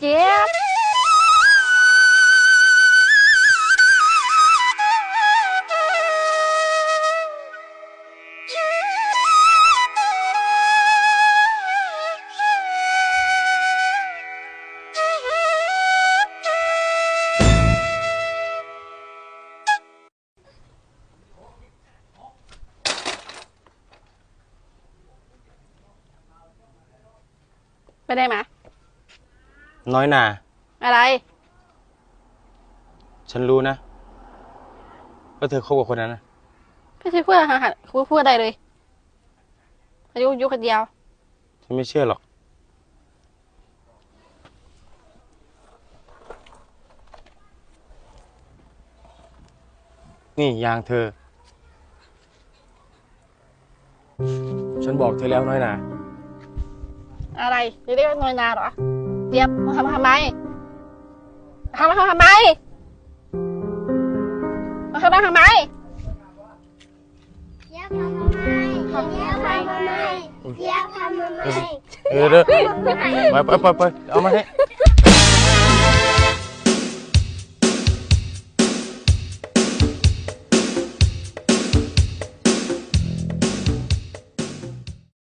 chết bên em ạ? น้อยหนา อะไร ฉันรู้นะว่าเธอคบกับคนนั้นนะไม่ใช่เพื่อนค่ะพูดพูดอะไรเลยอายุยุคนเดียว ฉันไม่เชื่อหรอก นี่ยางเธอ ฉันบอกเธอแล้วน้อยหนา อะไรจะเรียกว่าน้อยนาเหรอ เรียบมาทำมาทำไมทำมาทำไมมาทำมาทำไมเจี๊ยบทำทำไมเจี๊ยบทำทำไมเจี๊ยบทำทำไมเออเด้อไปไปไปไปเอามาให้